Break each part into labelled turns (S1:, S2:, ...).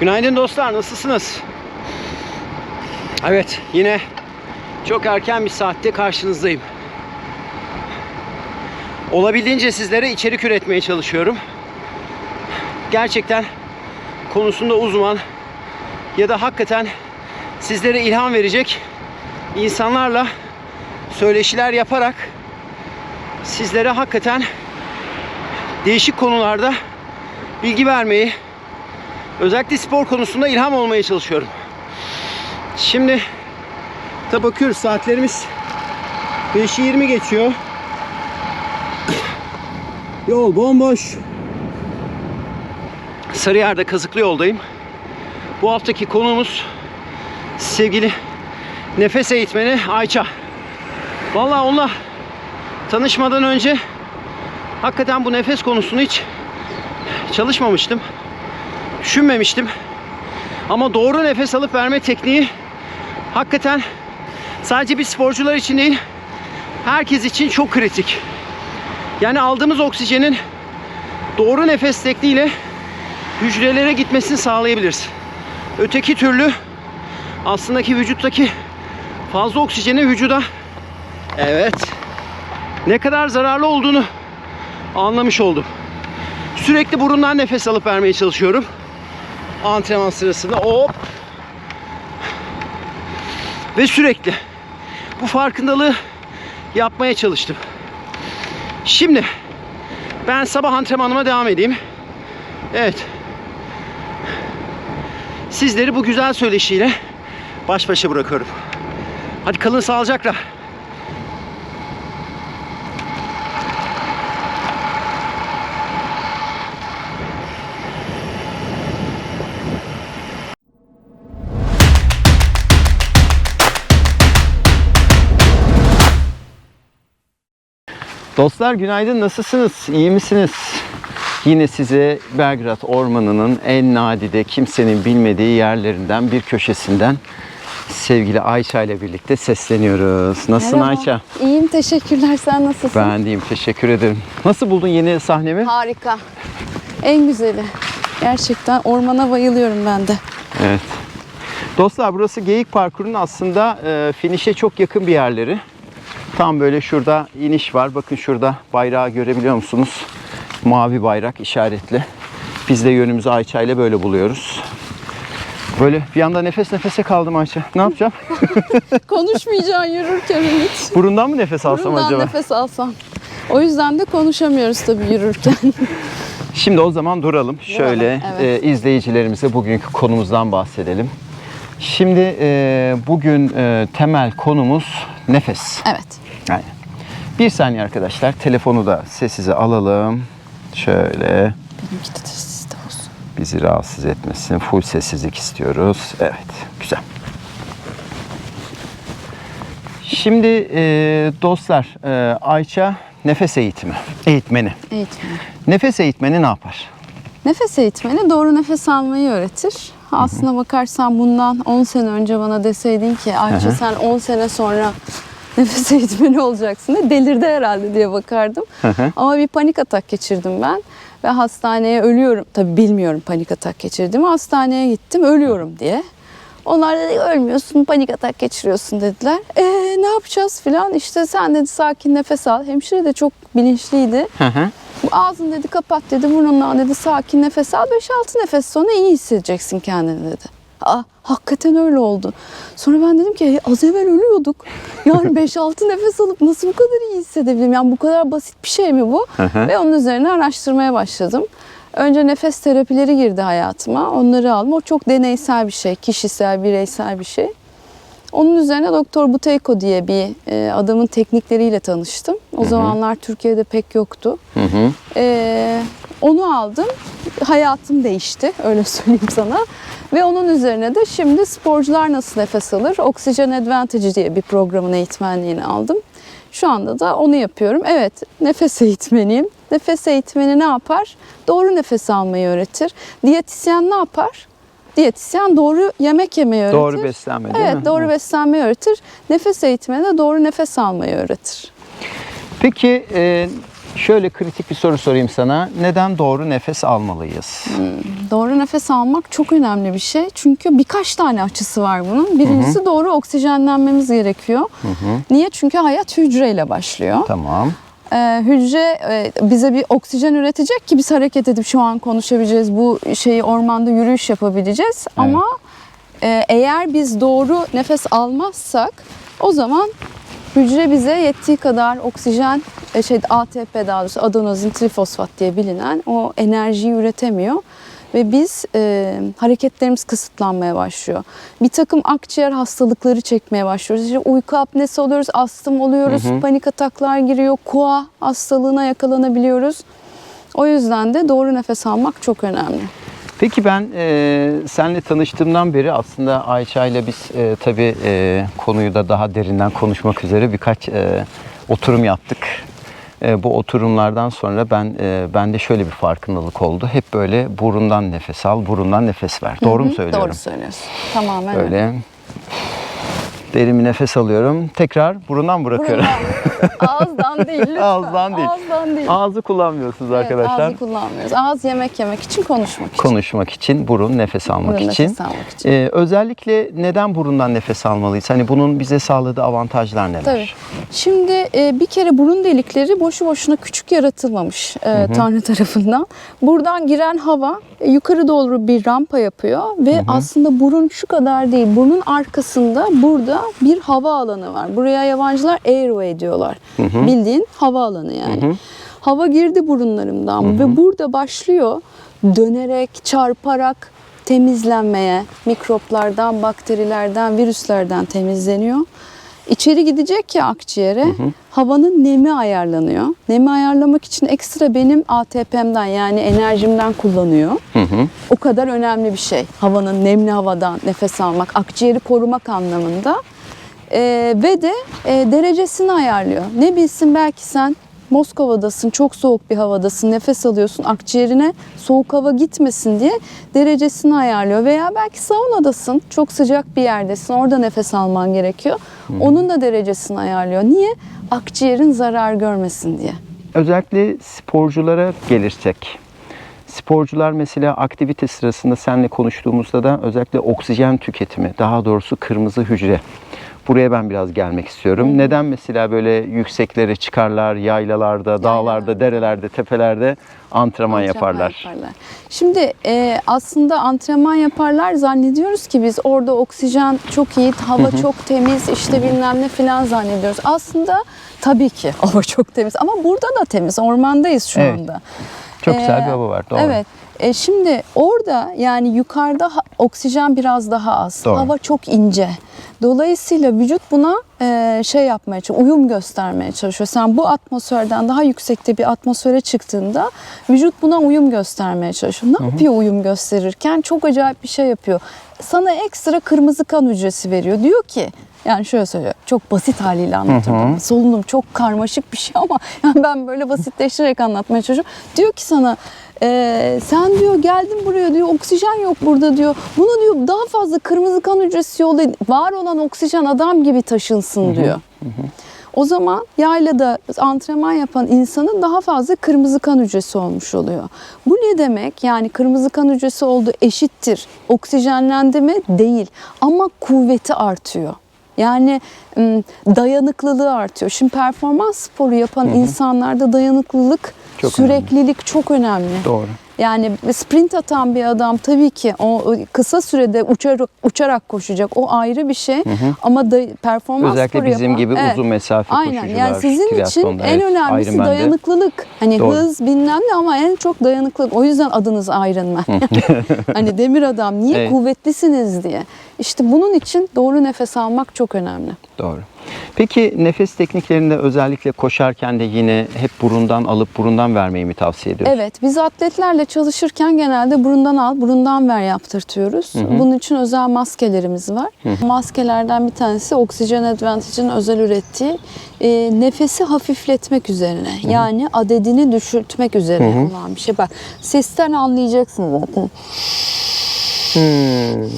S1: Günaydın dostlar, nasılsınız? Evet, yine çok erken bir saatte karşınızdayım. Olabildiğince sizlere içerik üretmeye çalışıyorum. Gerçekten konusunda uzman ya da hakikaten sizlere ilham verecek insanlarla söyleşiler yaparak sizlere hakikaten değişik konularda bilgi vermeyi, özellikle spor konusunda ilham olmaya çalışıyorum. Şimdi tabi bakıyoruz saatlerimiz 5'i 20 geçiyor. Yol bomboş. Sarıyer'de Kazıklı yoldayım. Bu haftaki konuğumuz sevgili nefes eğitmeni Ayça. Vallahi onunla tanışmadan önce hakikaten bu nefes konusunu hiç çalışmamıştım. Düşünmemiştim. Ama doğru nefes alıp verme tekniği hakikaten sadece bir sporcular için değil, herkes için çok kritik. Yani aldığımız oksijenin doğru nefes tekniğiyle hücrelere gitmesini sağlayabiliriz. Öteki türlü aslında ki vücuttaki fazla oksijeni vücuda evet ne kadar zararlı olduğunu anlamış oldum. Sürekli burundan nefes alıp vermeye çalışıyorum. Antrenman sırasında hop ve sürekli bu farkındalığı yapmaya çalıştım. Şimdi ben sabah antrenmanıma devam edeyim. Evet. Sizleri bu güzel söyleşiyle baş başa bırakıyorum. Hadi kalın sağlıcakla. Dostlar günaydın nasılsınız? İyi misiniz? Yine size Belgrad Ormanı'nın en nadide kimsenin bilmediği yerlerinden bir köşesinden sevgili Ayça ile birlikte sesleniyoruz. Nasılsın
S2: Merhaba.
S1: Ayça?
S2: İyiyim teşekkürler. Sen nasılsın?
S1: Ben deyim teşekkür ederim. Nasıl buldun yeni sahnemi?
S2: Harika. En güzeli. Gerçekten ormana bayılıyorum ben de.
S1: Evet. Dostlar burası Geyik Parkuru'nun aslında e, finişe çok yakın bir yerleri. Tam böyle şurada iniş var. Bakın şurada bayrağı görebiliyor musunuz? Mavi bayrak işaretli. Biz de yönümüzü Ayça ile böyle buluyoruz. Böyle bir anda nefes nefese kaldım Ayça. Ne yapacağım?
S2: Konuşmayacaksın yürürken Ümit.
S1: Burundan mı nefes alsam
S2: Burundan
S1: acaba?
S2: nefes alsan. O yüzden de konuşamıyoruz tabii yürürken.
S1: Şimdi o zaman duralım. Şöyle
S2: evet.
S1: e, izleyicilerimize bugünkü konumuzdan bahsedelim. Şimdi e, bugün e, temel konumuz nefes.
S2: evet.
S1: Aynen. Bir saniye arkadaşlar. Telefonu da sessize alalım. Şöyle
S2: Benimki de sesli olsun.
S1: bizi rahatsız etmesin. Full sessizlik istiyoruz. Evet. Güzel. Şimdi e, dostlar e, Ayça nefes eğitimi. Eğitmeni.
S2: Eğitmeni.
S1: Nefes eğitmeni ne yapar?
S2: Nefes eğitmeni doğru nefes almayı öğretir. Aslına bakarsan bundan 10 sene önce bana deseydin ki Ayça sen 10 sene sonra nefes eğitmeni olacaksın de delirdi herhalde diye bakardım.
S1: hı.
S2: Ama bir panik atak geçirdim ben ve hastaneye ölüyorum. Tabii bilmiyorum panik atak geçirdiğimi. Hastaneye gittim ölüyorum diye. Onlar dedi ölmüyorsun panik atak geçiriyorsun dediler. Ee ne yapacağız filan işte sen dedi sakin nefes al. Hemşire de çok bilinçliydi.
S1: Hı hı.
S2: Ağzını dedi kapat dedi burnundan dedi sakin nefes al 5-6 nefes sonra iyi hissedeceksin kendini dedi. Aa, hakikaten öyle oldu. Sonra ben dedim ki "E, az evvel ölüyorduk. Yani 5-6 nefes alıp nasıl bu kadar iyi hissedebilirim? Yani bu kadar basit bir şey mi bu? Ve onun üzerine araştırmaya başladım. Önce nefes terapileri girdi hayatıma. Onları aldım. O çok deneysel bir şey. Kişisel, bireysel bir şey. Onun üzerine Doktor Buteyko diye bir e, adamın teknikleriyle tanıştım. O zamanlar Türkiye'de pek yoktu.
S1: Hı hı.
S2: Ee, onu aldım. Hayatım değişti öyle söyleyeyim sana. Ve onun üzerine de şimdi sporcular nasıl nefes alır? Oxygen Advantage diye bir programın eğitmenliğini aldım. Şu anda da onu yapıyorum. Evet, nefes eğitmeniyim. Nefes eğitmeni ne yapar? Doğru nefes almayı öğretir. Diyetisyen ne yapar? Diyetisyen doğru yemek yemeyi öğretir.
S1: Doğru beslenme değil
S2: evet,
S1: mi?
S2: doğru beslenmeyi öğretir. Nefes eğitmeni de doğru nefes almayı öğretir.
S1: Peki e, Şöyle kritik bir soru sorayım sana. Neden doğru nefes almalıyız?
S2: Doğru nefes almak çok önemli bir şey. Çünkü birkaç tane açısı var bunun. Birincisi doğru oksijenlenmemiz gerekiyor. Niye? Çünkü hayat hücreyle başlıyor.
S1: Tamam.
S2: Ee, hücre e, bize bir oksijen üretecek ki biz hareket edip şu an konuşabileceğiz. Bu şeyi ormanda yürüyüş yapabileceğiz. Ama e, eğer biz doğru nefes almazsak o zaman hücre bize yettiği kadar oksijen e, şey ATP daha doğrusu adenozin trifosfat diye bilinen o enerjiyi üretemiyor ve biz e, hareketlerimiz kısıtlanmaya başlıyor. Bir takım akciğer hastalıkları çekmeye başlıyoruz. İşte uyku apnesi oluyoruz, astım oluyoruz, panik ataklar giriyor, koa hastalığına yakalanabiliyoruz. O yüzden de doğru nefes almak çok önemli.
S1: Peki ben e, seninle tanıştığımdan beri aslında Ayça ile biz e, tabii e, konuyu da daha derinden konuşmak üzere birkaç e, oturum yaptık. E, bu oturumlardan sonra ben e, bende şöyle bir farkındalık oldu. Hep böyle burundan nefes al, burundan nefes ver. Doğru mu söylüyorum?
S2: Doğru söylüyorsun. Tamamen öyle.
S1: Böyle derin bir nefes alıyorum. Tekrar burundan bırakıyorum.
S2: Ağızdan değil lütfen.
S1: Ağızdan değil.
S2: Ağızdan değil.
S1: Ağzı kullanmıyorsunuz
S2: Evet,
S1: arkadaşlar.
S2: ağzı kullanmıyoruz. Ağız yemek yemek için konuşmak için.
S1: Konuşmak için, burun nefes almak
S2: Burun
S1: için.
S2: nefes almak için.
S1: Ee, özellikle neden burundan nefes almalıyız? Hani bunun bize sağladığı avantajlar neler?
S2: Tabii. Şimdi e, bir kere burun delikleri boşu boşuna küçük yaratılmamış e, Tanrı tarafından. Buradan giren hava e, yukarı doğru bir rampa yapıyor ve aslında burun şu kadar değil. Burnun arkasında burada bir hava alanı var. Buraya yabancılar airway diyorlar. Bildiğin hava alanı yani. Hava girdi burunlarımdan ve burada başlıyor dönerek, çarparak temizlenmeye, mikroplardan, bakterilerden, virüslerden temizleniyor. İçeri gidecek ya akciğere havanın nemi ayarlanıyor. Nemi ayarlamak için ekstra benim ATP'mden yani enerjimden kullanıyor. O kadar önemli bir şey. Havanın nemli havadan nefes almak, akciğeri korumak anlamında. Ee, ve de e, derecesini ayarlıyor. Ne bilsin belki sen Moskova'dasın, çok soğuk bir havadasın, nefes alıyorsun, akciğerine soğuk hava gitmesin diye derecesini ayarlıyor. Veya belki saunadasın, çok sıcak bir yerdesin, orada nefes alman gerekiyor. Onun da derecesini ayarlıyor. Niye? Akciğerin zarar görmesin diye.
S1: Özellikle sporculara gelirsek. Sporcular mesela aktivite sırasında seninle konuştuğumuzda da özellikle oksijen tüketimi, daha doğrusu kırmızı hücre. Buraya ben biraz gelmek istiyorum. Neden mesela böyle yükseklere çıkarlar, yaylalarda, dağlarda, derelerde, tepelerde antrenman, yaparlar?
S2: Şimdi e, aslında antrenman yaparlar zannediyoruz ki biz orada oksijen çok iyi, hava çok temiz işte bilmem ne filan zannediyoruz. Aslında tabii ki hava çok temiz ama burada da temiz. Ormandayız şu
S1: Evet.
S2: anda.
S1: Çok güzel
S2: Ee,
S1: bir hava var. Doğru.
S2: Evet. E, şimdi orada yani yukarıda oksijen biraz daha az.
S1: Doğru.
S2: Hava çok ince. Dolayısıyla vücut buna e, şey yapmaya çalışıyor, uyum göstermeye çalışıyor. Sen bu atmosferden daha yüksekte bir atmosfere çıktığında vücut buna uyum göstermeye çalışıyor. Ne yapıyor uyum gösterirken? Çok acayip bir şey yapıyor. Sana ekstra kırmızı kan hücresi veriyor. Diyor ki yani şöyle söylüyor. Çok basit haliyle anlatıyorum. Solunum çok karmaşık bir şey ama yani ben böyle basitleştirerek anlatmaya çalışıyorum. Diyor ki sana "Ee, sen diyor geldin buraya diyor oksijen yok burada diyor. Bunu diyor daha fazla kırmızı kan hücresi yollayın. Var olan oksijen adam gibi taşınsın diyor. O zaman yaylada antrenman yapan insanın daha fazla kırmızı kan hücresi olmuş oluyor. Bu ne demek? Yani kırmızı kan hücresi oldu eşittir. Oksijenlendi mi? Değil. Ama kuvveti artıyor. Yani dayanıklılığı artıyor. Şimdi performans sporu yapan insanlarda dayanıklılık,
S1: Çok
S2: süreklilik çok önemli.
S1: Doğru.
S2: Yani sprint atan bir adam tabii ki o kısa sürede uçarak, uçarak koşacak. O ayrı bir şey. Ama da, performans
S1: Özellikle bizim
S2: yapan-
S1: gibi
S2: Evet.
S1: uzun mesafe
S2: Aynen.
S1: koşucular.
S2: Yani sizin için
S1: triatlonda,
S2: en
S1: evet,
S2: önemlisi
S1: Ironman'de.
S2: dayanıklılık. Hani
S1: Doğru.
S2: hız bilmem ne ama en çok dayanıklılık. O yüzden adınız Ironman. hani demir adam niye
S1: Evet.
S2: kuvvetlisiniz diye. İşte bunun için doğru nefes almak çok önemli.
S1: Doğru. Peki nefes tekniklerinde özellikle koşarken de yine hep burundan alıp burundan vermeyi mi tavsiye ediyorsun?
S2: Evet, biz atletlerle çalışırken genelde burundan al, burundan ver yaptırtıyoruz. Bunun için özel maskelerimiz var. Maskelerden bir tanesi Oxygen Advantage'in özel ürettiği e, nefesi hafifletmek üzerine. Yani adedini düşürtmek üzerine olan bir şey. Bak sesten anlayacaksın zaten.
S1: Hmm.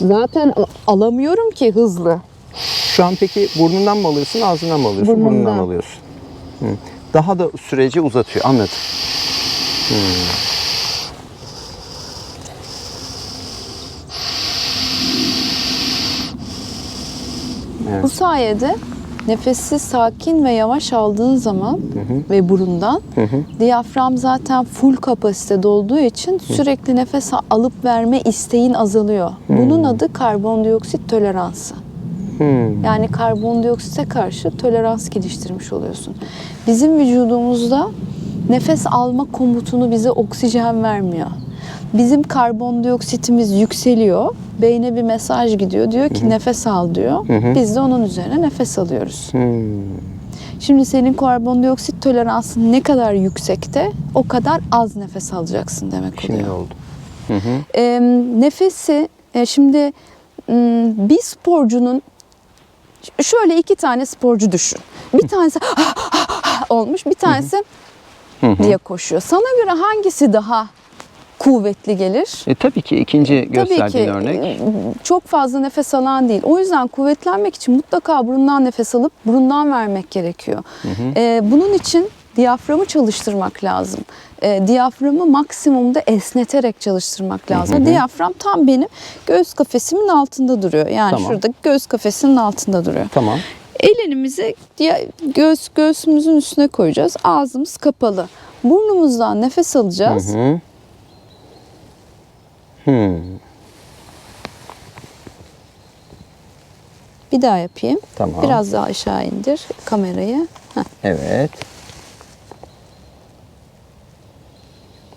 S2: Zaten alamıyorum ki hızlı.
S1: Şu an peki burnundan mı alıyorsun, ağzından mı alıyorsun?
S2: Burnundan.
S1: alıyorsun. Hı. daha da süreci uzatıyor. Anladım.
S2: Bu sayede nefesi sakin ve yavaş aldığın zaman ve burundan diyafram zaten full kapasitede olduğu için sürekli nefes alıp verme isteğin azalıyor. Bunun adı karbondioksit toleransı.
S1: Hmm.
S2: Yani karbondioksite karşı tolerans geliştirmiş oluyorsun. Bizim vücudumuzda nefes alma komutunu bize oksijen vermiyor. Bizim karbondioksitimiz yükseliyor. Beyne bir mesaj gidiyor. Diyor ki nefes al diyor. Biz de onun üzerine nefes alıyoruz.
S1: Hmm.
S2: Şimdi senin karbondioksit toleransın ne kadar yüksekte o kadar az nefes alacaksın demek oluyor.
S1: Şimdi oldu.
S2: E, nefesi e, şimdi bir sporcunun şöyle iki tane sporcu düşün. Bir tanesi olmuş, bir tanesi diye koşuyor. Sana göre hangisi daha kuvvetli gelir?
S1: E, tabii ki ikinci
S2: Tabii
S1: gösterdiğin
S2: ki
S1: örnek.
S2: e, çok fazla nefes alan değil. O yüzden kuvvetlenmek için mutlaka burundan nefes alıp burundan vermek gerekiyor. E, bunun için diyaframı çalıştırmak lazım. E, diyaframı maksimumda esneterek çalıştırmak lazım. Diyafram tam benim göğüs kafesimin altında duruyor. Yani
S1: Tamam.
S2: şurada göğüs kafesinin altında duruyor.
S1: Tamam.
S2: Ellerimizi diye- göğüs göğsümüzün üstüne koyacağız. Ağzımız kapalı. Burnumuzdan nefes alacağız.
S1: Hı. Hmm.
S2: Bir daha yapayım.
S1: Tamam.
S2: Biraz daha aşağı indir kamerayı. Heh.
S1: Evet.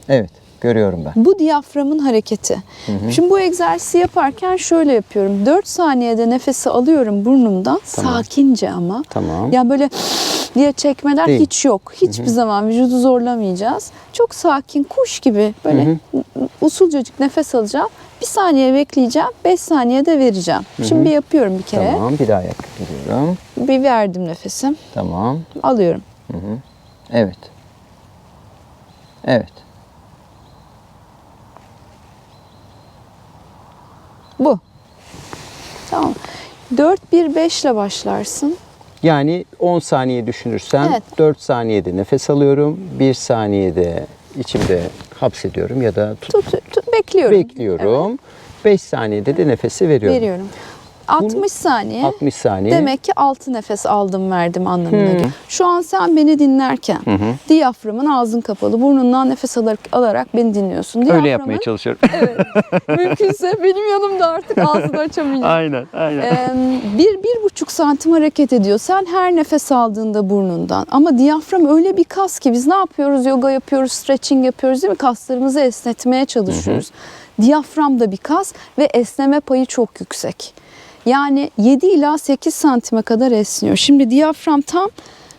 S1: Evet. Görüyorum ben.
S2: Bu diyaframın hareketi. Şimdi bu egzersizi yaparken şöyle yapıyorum. 4 saniyede nefesi alıyorum burnumdan.
S1: Tamam.
S2: Sakince ama.
S1: Tamam.
S2: Ya böyle diye çekmeler
S1: Değil.
S2: hiç yok. Hiçbir zaman vücudu zorlamayacağız. Çok sakin kuş gibi böyle usulcacık nefes alacağım. Bir saniye bekleyeceğim. 5 saniyede vereceğim. Şimdi bir yapıyorum bir kere.
S1: Tamam. Bir daha yapıyorum.
S2: Bir verdim nefesim.
S1: Tamam.
S2: Alıyorum.
S1: Evet. Evet.
S2: Bu. Tamam. 4-1-5 ile başlarsın.
S1: Yani 10 saniye düşünürsen
S2: Evet.
S1: 4 saniyede nefes alıyorum. 1 saniyede içimde hapsediyorum ya da tut-
S2: Tut, tut- bekliyorum.
S1: bekliyorum. 5 saniyede de nefesi veriyorum.
S2: Veriyorum. 60 saniye.
S1: 60 saniye.
S2: Demek ki 6 nefes aldım verdim anlamına geliyor. Şu an sen beni dinlerken diyaframın ağzın kapalı burnundan nefes alarak, alarak beni dinliyorsun.
S1: Öyle
S2: Diyaframın
S1: yapmaya çalışıyorum.
S2: mümkünse benim yanımda artık ağzını açamayacağım.
S1: aynen, aynen.
S2: Ee, bir, bir buçuk santim hareket ediyor. Sen her nefes aldığında burnundan. Ama diyafram öyle bir kas ki biz ne yapıyoruz? Yoga yapıyoruz, stretching yapıyoruz değil mi? Kaslarımızı esnetmeye çalışıyoruz. Diyafram da bir kas ve esneme payı çok yüksek. Yani 7 ila 8 santime kadar esniyor. Şimdi diyafram tam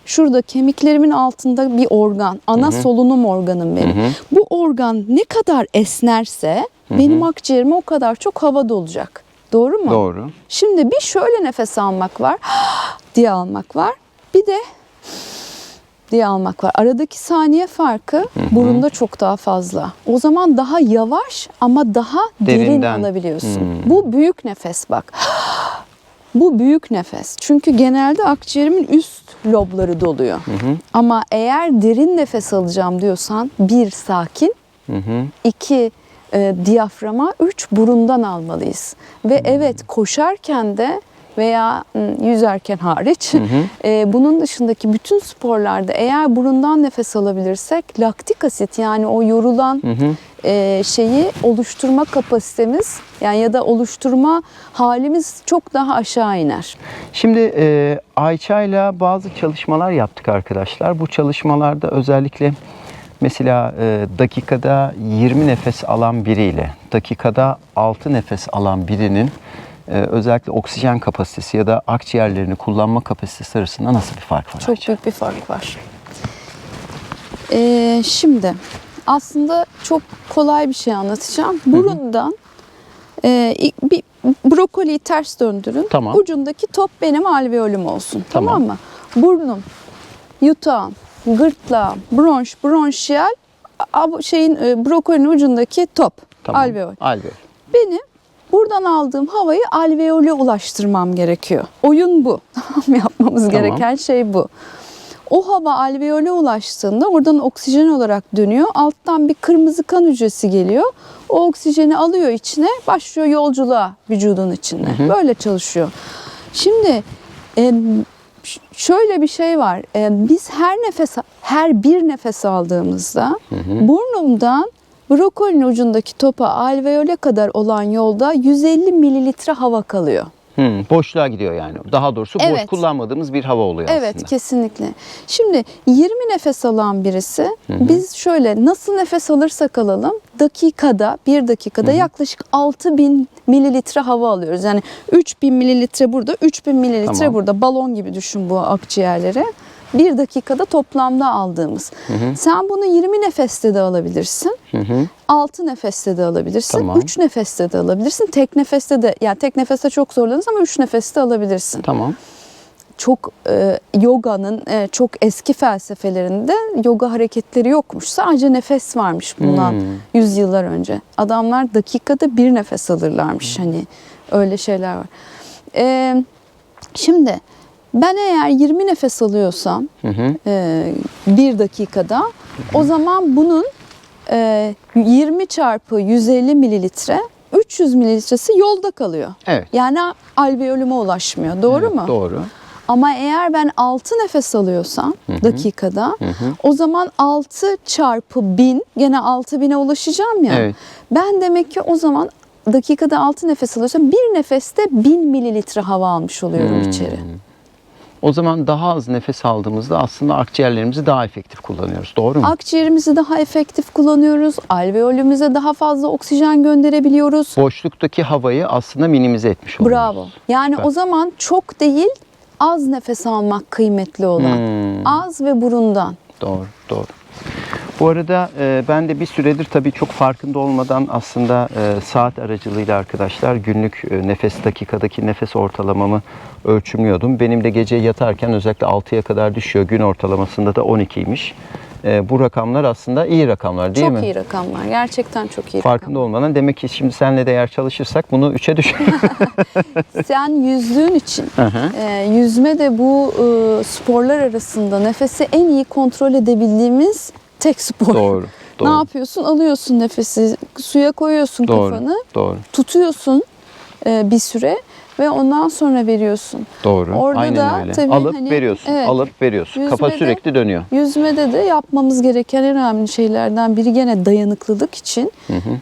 S2: şurada kemiklerimin altında bir organ. Ana solunum organım benim. Bu organ ne kadar esnerse benim akciğerime o kadar çok hava dolacak. Doğru mu?
S1: Doğru.
S2: Şimdi bir şöyle nefes almak var diye almak var. Bir de diye almak var. Aradaki saniye farkı burunda çok daha fazla. O zaman daha yavaş ama daha derin
S1: Derinden.
S2: alabiliyorsun. Bu büyük nefes bak. Bu büyük nefes. Çünkü genelde akciğerimin üst lobları doluyor. Ama eğer derin nefes alacağım diyorsan bir sakin, iki e, diyaframa, üç burundan almalıyız. Ve evet koşarken de veya yüzerken hariç e, bunun dışındaki bütün sporlarda eğer burundan nefes alabilirsek laktik asit yani o yorulan e, şeyi oluşturma kapasitemiz yani ya da oluşturma halimiz çok daha aşağı iner.
S1: Şimdi e, Ayça'yla bazı çalışmalar yaptık arkadaşlar. Bu çalışmalarda özellikle mesela e, dakikada 20 nefes alan biriyle dakikada 6 nefes alan birinin e, özellikle oksijen kapasitesi ya da akciğerlerini kullanma kapasitesi arasında nasıl bir fark var?
S2: Çok
S1: Ayça?
S2: büyük bir fark var. Ee, şimdi aslında çok kolay bir şey anlatacağım. Burundan e, bir brokoliyi ters döndürün.
S1: Tamam.
S2: Ucundaki top benim alveolüm olsun. Tamam,
S1: Tamam.
S2: mı? Burnum, yutağım, gırtlağım, bronş, bronşiyal şeyin e, brokolinin ucundaki top.
S1: Tamam.
S2: Alveol.
S1: Alveol.
S2: Benim buradan aldığım havayı alveole ulaştırmam gerekiyor. Oyun bu. Yapmamız
S1: Tamam.
S2: gereken şey bu. O hava alveole ulaştığında oradan oksijen olarak dönüyor. Alttan bir kırmızı kan hücresi geliyor. O oksijeni alıyor içine, başlıyor yolculuğa vücudun içinde. Böyle çalışıyor. Şimdi e, şöyle bir şey var. E, biz her nefes her bir nefes aldığımızda burnumdan brokolinin ucundaki topa alveole kadar olan yolda 150 mililitre hava kalıyor.
S1: Hmm, boşluğa gidiyor yani. Daha doğrusu boş
S2: Evet.
S1: kullanmadığımız bir hava oluyor
S2: Evet
S1: aslında.
S2: kesinlikle. Şimdi 20 nefes alan birisi biz şöyle nasıl nefes alırsak alalım dakikada bir dakikada yaklaşık 6000 mililitre hava alıyoruz. Yani 3000 mililitre burada 3000 mililitre
S1: Tamam.
S2: burada balon gibi düşün bu akciğerleri. Bir dakikada toplamda aldığımız. Sen bunu 20 nefeste de alabilirsin.
S1: Hı hı.
S2: 6 nefeste de alabilirsin.
S1: Tamam.
S2: 3 nefeste de alabilirsin. Tek nefeste de yani tek nefeste çok zorlanırız ama 3 nefeste alabilirsin
S1: Tamam.
S2: çok e, yoga'nın e, çok eski felsefelerinde yoga hareketleri yokmuş. Sadece nefes varmış bundan
S1: Hmm.
S2: yüzyıllar önce. Adamlar dakikada bir nefes alırlarmış hani öyle şeyler var. E, şimdi ben eğer 20 nefes alıyorsam
S1: Hı hı.
S2: e, bir dakikada o zaman bunun e, 20 çarpı 150 mililitre 300 mililitresi yolda kalıyor.
S1: Evet.
S2: Yani alveolüme ulaşmıyor. Doğru
S1: Evet,
S2: mu?
S1: Doğru.
S2: Ama eğer ben 6 nefes alıyorsam dakikada o zaman 6 çarpı 1000 gene 6000'e ulaşacağım ya.
S1: Evet.
S2: Ben demek ki o zaman dakikada 6 nefes alıyorsam bir nefeste 1000 mililitre hava almış oluyorum
S1: Hmm.
S2: içeri.
S1: O zaman daha az nefes aldığımızda aslında akciğerlerimizi daha efektif kullanıyoruz. Doğru mu?
S2: Akciğerimizi daha efektif kullanıyoruz. Alveolümüze daha fazla oksijen gönderebiliyoruz.
S1: Boşluktaki havayı aslında minimize etmiş oluyoruz.
S2: Bravo. Yani
S1: Süper.
S2: o zaman çok değil az nefes almak kıymetli olan.
S1: Hmm.
S2: Az ve burundan.
S1: Doğru, doğru. Bu arada e, ben de bir süredir tabii çok farkında olmadan aslında e, saat aracılığıyla arkadaşlar günlük e, nefes dakikadaki nefes ortalamamı ölçümlüyordum. Benim de gece yatarken özellikle 6'ya kadar düşüyor. Gün ortalamasında da 12'ymiş. E, bu rakamlar aslında iyi rakamlar değil
S2: çok
S1: mi?
S2: iyi rakamlar. Gerçekten çok iyi
S1: Farkında olmadan demek ki şimdi senle de eğer çalışırsak bunu 3'e düş.
S2: rakamlar. Sen yüzdüğün için e, yüzme de bu e, sporlar arasında nefesi en iyi kontrol edebildiğimiz tek spor.
S1: doğru.
S2: Ne
S1: Doğru.
S2: yapıyorsun? Alıyorsun nefesi, suya koyuyorsun
S1: Doğru.
S2: kafanı,
S1: Doğru.
S2: tutuyorsun e, bir süre ve ondan sonra veriyorsun.
S1: Doğru.
S2: Orada
S1: Aynen
S2: da
S1: öyle.
S2: tabii
S1: Alıp
S2: hani-
S1: veriyorsun.
S2: evet.
S1: Alıp veriyorsun. Kafa
S2: Yüzmede-
S1: sürekli dönüyor.
S2: Yüzmede de yapmamız gereken en önemli şeylerden biri gene dayanıklılık için.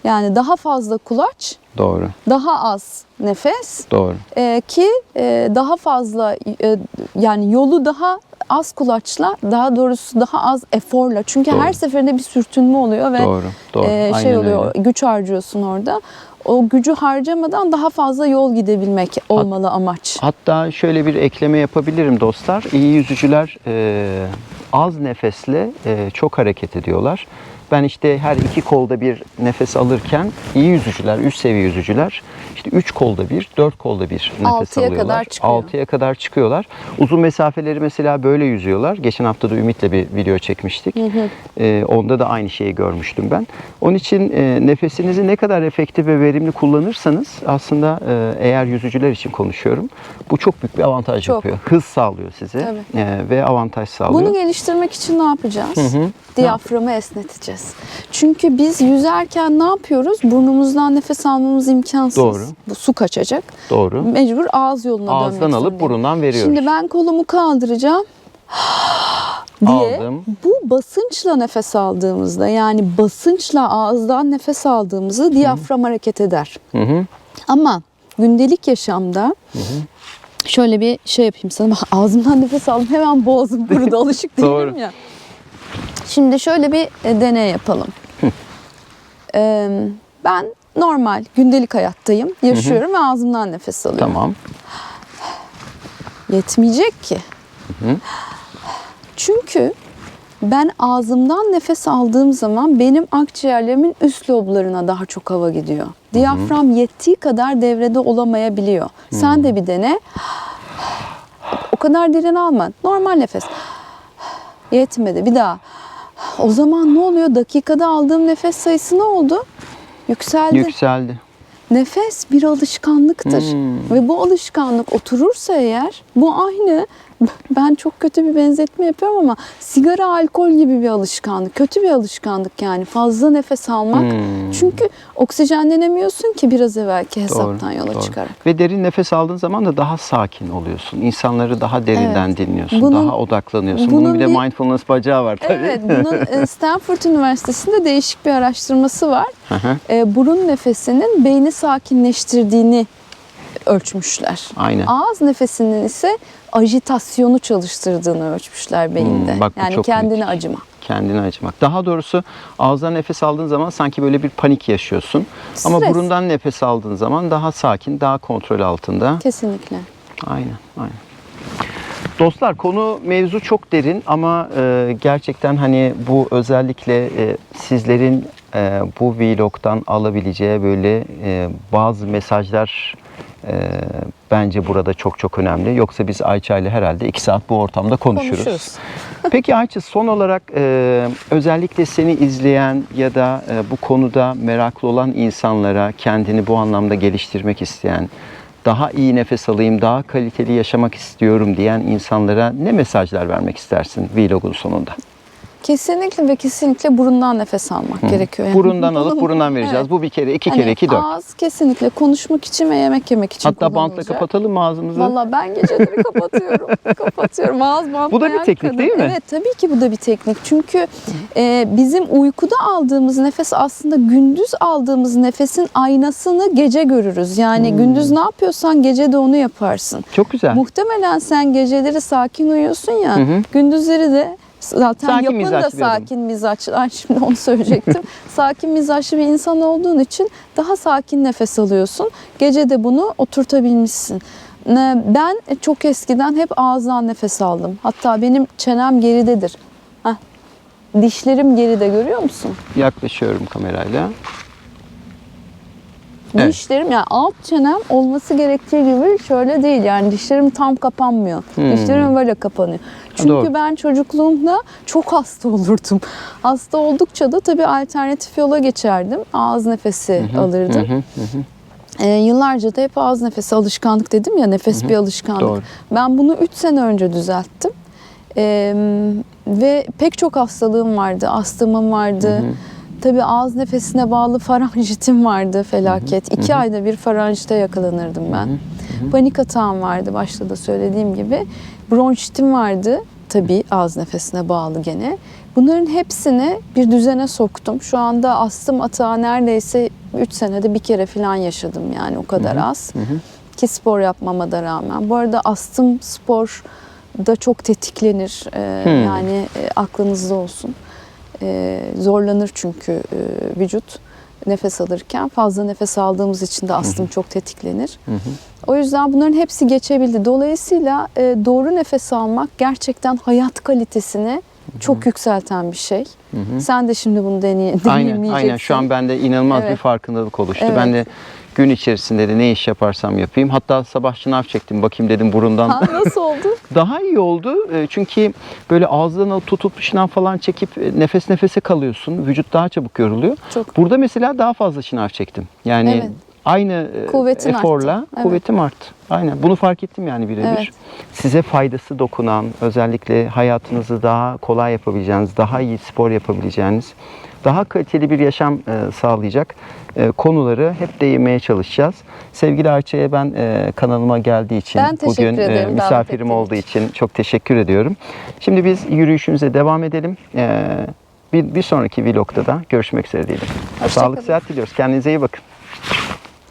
S2: Yani daha fazla kulaç,
S1: Doğru.
S2: daha az nefes
S1: Doğru.
S2: e, ki e, daha fazla e, yani yolu daha az kulaçla daha doğrusu daha az eforla. Çünkü
S1: Doğru.
S2: her seferinde bir sürtünme oluyor ve
S1: Doğru. Doğru.
S2: e,
S1: Aynen
S2: şey oluyor
S1: öyle.
S2: güç harcıyorsun orada. O gücü harcamadan daha fazla yol gidebilmek olmalı amaç.
S1: Hatta şöyle bir ekleme yapabilirim dostlar. İyi yüzücüler e, az nefesle e, çok hareket ediyorlar. Ben işte her iki kolda bir nefes alırken iyi yüzücüler, üst seviye yüzücüler işte üç kolda bir, dört kolda bir nefes
S2: Altıya
S1: alıyorlar.
S2: kadar çıkıyor.
S1: Altıya kadar çıkıyorlar. Uzun mesafeleri mesela böyle yüzüyorlar. Geçen hafta da Ümit'le bir video çekmiştik. E, onda da aynı şeyi görmüştüm ben. Onun için e, nefesinizi ne kadar efektif ve verimli kullanırsanız aslında e, eğer yüzücüler için konuşuyorum. Bu çok büyük bir avantaj
S2: Çok.
S1: yapıyor. Hız sağlıyor size e, ve avantaj sağlıyor.
S2: Bunu geliştirmek için ne yapacağız?
S1: Hı hı.
S2: Diyaframı esneteceğiz. Çünkü biz yüzerken ne yapıyoruz? Burnumuzdan nefes almamız imkansız.
S1: Doğru.
S2: Bu su kaçacak.
S1: Doğru.
S2: Mecbur ağız yoluna
S1: Ağızdan
S2: dönmek
S1: alıp
S2: zorundayım.
S1: burundan veriyoruz.
S2: Şimdi ben kolumu kaldıracağım diye
S1: Aldım.
S2: bu basınçla nefes aldığımızda yani basınçla ağızdan nefes aldığımızda diyafram hareket eder.
S1: Hı hı.
S2: Ama gündelik yaşamda şöyle bir şey yapayım sana. Bak ağzımdan nefes aldım hemen boğazım kurudu alışık değilim ya. Şimdi şöyle bir e, deney yapalım. Ee, ben normal gündelik hayattayım. Yaşıyorum ve ağzımdan nefes alıyorum.
S1: Tamam.
S2: Yetmeyecek ki. Çünkü ben ağzımdan nefes aldığım zaman benim akciğerlerimin üst loblarına daha çok hava gidiyor. Diyafram yettiği kadar devrede olamayabiliyor. Sen de bir dene. O kadar derin alma. Normal nefes. Yetmedi. Bir daha. O zaman ne oluyor? Dakikada aldığım nefes sayısı ne oldu? Yükseldi.
S1: Yükseldi.
S2: Nefes bir alışkanlıktır
S1: Hmm.
S2: ve bu alışkanlık oturursa eğer bu aynı ben çok kötü bir benzetme yapıyorum ama sigara alkol gibi bir alışkanlık. Kötü bir alışkanlık yani. Fazla nefes almak.
S1: Hmm.
S2: Çünkü oksijenlenemiyorsun ki biraz evvelki hesaptan
S1: Doğru,
S2: yola
S1: doğru.
S2: çıkarak.
S1: Ve derin nefes aldığın zaman da daha sakin oluyorsun. İnsanları daha derinden dinliyorsun.
S2: Bunun-
S1: daha odaklanıyorsun. Bunun,
S2: bunun
S1: bir de mindfulness bacağı var tabii.
S2: Evet, bunun e, Stanford Üniversitesi'nde değişik bir araştırması var.
S1: Hı hı,
S2: E, burun nefesinin beyni sakinleştirdiğini ölçmüşler.
S1: Aynen.
S2: Ağız nefesinin ise ajitasyonu çalıştırdığını ölçmüşler beyinde.
S1: Hmm, bak
S2: yani kendine
S1: kritik.
S2: acıma.
S1: Kendine acımak. Daha doğrusu ağızdan nefes aldığın zaman sanki böyle bir panik yaşıyorsun. Ama
S2: Stres.
S1: burundan nefes aldığın zaman daha sakin, daha kontrol altında.
S2: Kesinlikle.
S1: Aynen, aynen. Dostlar konu mevzu çok derin ama e, gerçekten hani bu özellikle e, sizlerin e, bu vlogdan alabileceği böyle e, bazı mesajlar e, bence burada çok çok önemli. Yoksa biz Ayça ile herhalde iki saat bu ortamda konuşuruz.
S2: Konuşuruz.
S1: Peki Ayça son olarak e, özellikle seni izleyen ya da e, bu konuda meraklı olan insanlara kendini bu anlamda geliştirmek isteyen, daha iyi nefes alayım, daha kaliteli yaşamak istiyorum diyen insanlara ne mesajlar vermek istersin vlogun sonunda?
S2: Kesinlikle ve kesinlikle burundan nefes almak gerekiyor. Yani
S1: Burundan alıp burundan vereceğiz.
S2: Evet.
S1: Bu bir kere, iki
S2: Hani
S1: kere, iki dört.
S2: Ağız kesinlikle konuşmak için ve yemek yemek için
S1: Hatta bantla kapatalım mı ağzımızı?
S2: Valla ben geceleri kapatıyorum. kapatıyorum. Ağız bantlayan
S1: Bu da bir teknik
S2: kadın.
S1: değil mi?
S2: Evet tabii ki bu da bir teknik. Çünkü e, bizim uykuda aldığımız nefes aslında gündüz aldığımız nefesin aynasını gece görürüz. Yani
S1: Hmm.
S2: gündüz ne yapıyorsan gece de onu yaparsın.
S1: Çok güzel.
S2: Muhtemelen sen geceleri sakin uyuyorsun ya.
S1: Hı hı.
S2: Gündüzleri de zaten
S1: Sakin
S2: yapın da sakin mizaçlı. Ay şimdi onu söyleyecektim. sakin mizaçlı bir insan olduğun için daha sakin nefes alıyorsun. Gece de bunu oturtabilmişsin. Ben çok eskiden hep ağızdan nefes aldım. Hatta benim çenem geridedir. Heh. Dişlerim geride görüyor musun?
S1: Yaklaşıyorum kamerayla. Evet.
S2: Dişlerim yani alt çenem olması gerektiği gibi şöyle değil. Yani dişlerim tam kapanmıyor.
S1: Hmm.
S2: Dişlerim böyle kapanıyor. Çünkü
S1: doğru.
S2: ben çocukluğumda çok hasta olurdum. Hasta oldukça da tabii alternatif yola geçerdim. Ağız nefesi alırdım.
S1: Hı hı, hı hı.
S2: Ee, yıllarca da hep ağız nefesi alışkanlık dedim ya nefes bir alışkanlık.
S1: Doğru.
S2: Ben bunu 3 sene önce düzelttim. Ee, ve pek çok hastalığım vardı. Astımım vardı. Tabii ağız nefesine bağlı faranjitim vardı felaket. İki ayda bir faranjite yakalanırdım ben. Panik atağım vardı başta da söylediğim gibi. Bronşitim vardı tabii ağız nefesine bağlı gene. Bunların hepsini bir düzene soktum. Şu anda astım atağı neredeyse 3 senede bir kere falan yaşadım yani o kadar az. Ki spor yapmama da rağmen. Bu arada astım spor da çok tetiklenir. Ee,
S1: Hmm.
S2: Yani e, aklınızda olsun. Ee, zorlanır çünkü e, vücut nefes alırken. Fazla nefes aldığımız için de astım çok tetiklenir. O yüzden bunların hepsi geçebildi. Dolayısıyla e, doğru nefes almak gerçekten hayat kalitesini çok yükselten bir şey. Sen de şimdi bunu deney
S1: Aynen,
S2: deneyimleyeceksin.
S1: aynen. Şu an bende inanılmaz bir
S2: Evet.
S1: farkındalık oluştu.
S2: Evet.
S1: Ben de gün içerisinde de ne iş yaparsam yapayım. Hatta sabah şınav çektim. Bakayım dedim burundan.
S2: Ha, nasıl oldu?
S1: Daha iyi oldu. E, Çünkü böyle alıp tutup şınav falan çekip e, nefes nefese kalıyorsun. Vücut daha çabuk yoruluyor.
S2: Çok.
S1: Burada mesela daha fazla şınav çektim. Yani
S2: Evet.
S1: aynı e,
S2: Kuvvetin
S1: eforla
S2: arttı. Evet.
S1: kuvvetim arttı. Aynen. Bunu fark ettim yani birebir.
S2: Evet.
S1: Size faydası dokunan, özellikle hayatınızı daha kolay yapabileceğiniz, daha iyi spor yapabileceğiniz, daha kaliteli bir yaşam e, sağlayacak e, konuları hep değinmeye çalışacağız. Sevgili Ayça'ya ben e, kanalıma geldiği için,
S2: Ben
S1: bugün e, misafirim olduğu için çok teşekkür ediyorum. Şimdi biz yürüyüşümüze devam edelim. E, bir, bir sonraki vlogda da görüşmek üzere diyelim.
S2: Hoşça
S1: Sağlık, sıhhat diliyoruz. Kendinize iyi bakın.